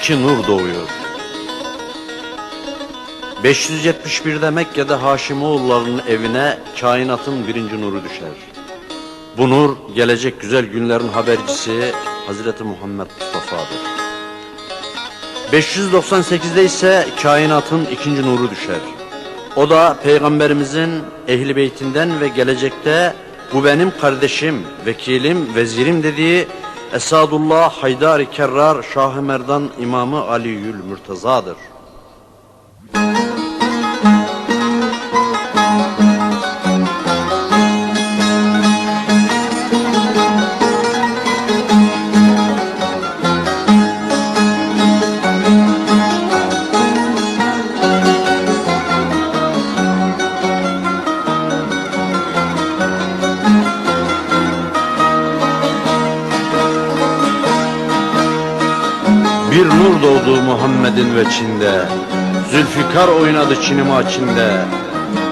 iki nur doğuyor. 571'de Mekke'de Haşimoğullarının evine kainatın birinci nuru düşer. Bu nur gelecek güzel günlerin habercisi Hazreti Muhammed Mustafa'dır. 598'de ise kainatın ikinci nuru düşer. O da peygamberimizin ehli beytinden ve gelecekte bu benim kardeşim, vekilim, vezirim dediği Esadullah Haydar-ı Kerrar Şah-ı Merdan İmamı Aliül Mürteza'dır. Bir nur doğdu Muhammed'in veçinde Zülfikar oynadı çinim açinde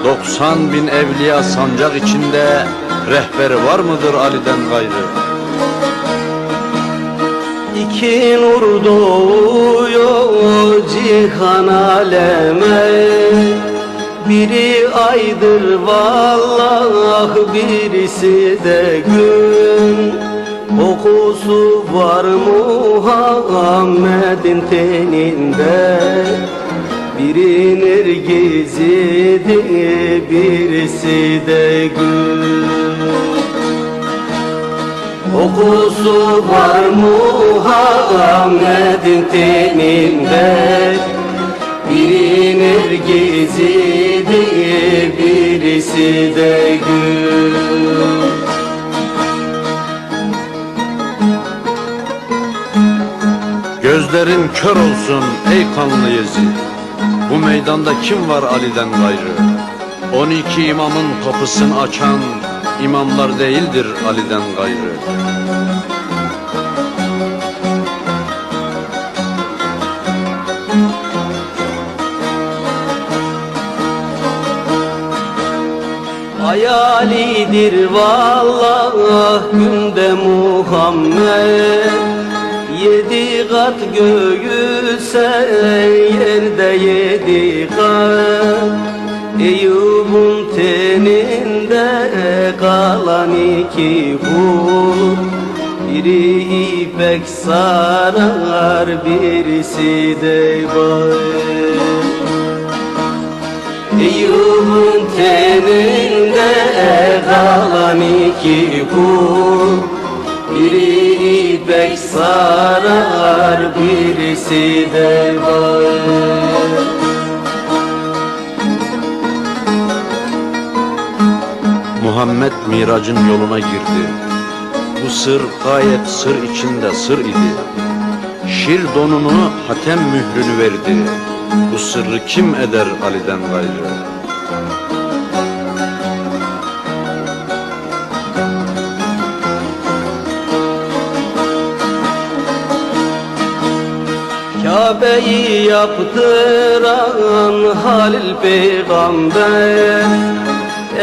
90 bin evliya sancak içinde. Rehberi var mıdır Ali'den gayrı? İki nur doğuyor cihan aleme. Biri aydır vallah birisi de gün Kokusu var Muhammed'in teninde? Biri nergizidir birisi de gül. Kokusu var Muhammed'in teninde? Biri nergizidir birisi de gül Gözlerin kör olsun ey kanlı Yezid. Bu meydanda kim var Ali'den gayrı? 12 imamın kapısını açan imamlar değildir Ali'den gayrı. Hayalidir vallah günde Muhammed Yedi kat göğü sen yerde yedi kat. Eyüp'ün teninde kalan iki bul Biri ipek sarar birisi de bağır Eyyub'un teninde kalan iki kul ipek sarar birisi de bağır Muhammed miracın yoluna girdi. Bu sır gayet sır içinde sır idi. Şir donunu hatem mührünü verdi. Bu sırrı kim eder Ali'den gayrı? Kabe'yi yaptıran Halil Peygamber.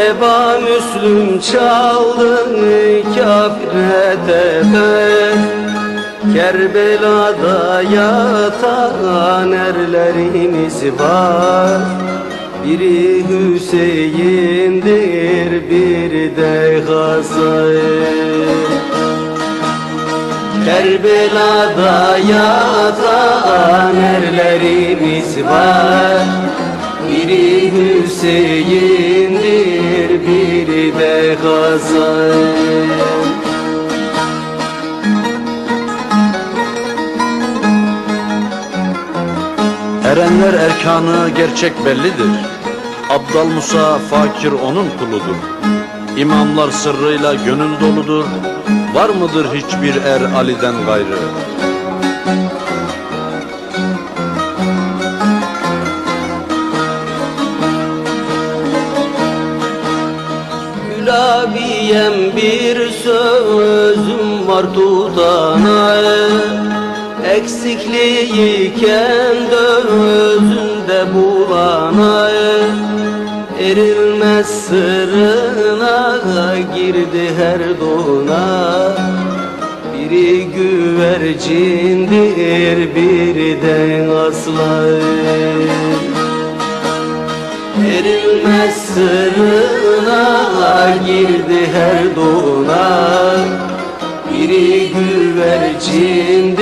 Eba Müslüm çaldı kafire teber Kerbela'da yatan erlerimiz var. Biri Hüseyin'dir bir de Hasan Kerbela'da yatan erlerimiz var Biri Hüseyin'dir biri de Hasan Erenler erkanı gerçek bellidir. Abdal Musa fakir onun kuludur. İmamlar sırrıyla gönül doludur. Var mıdır hiçbir er Ali'den gayrı? Gülabiyem bir sözüm var tutana Eksikliği kendi özünde bulana Erilmez sırrına girdi her dona. Bir Biri güvercindir biri de aslan. Verilmez sırrına girdi her dona. Biri güvercindir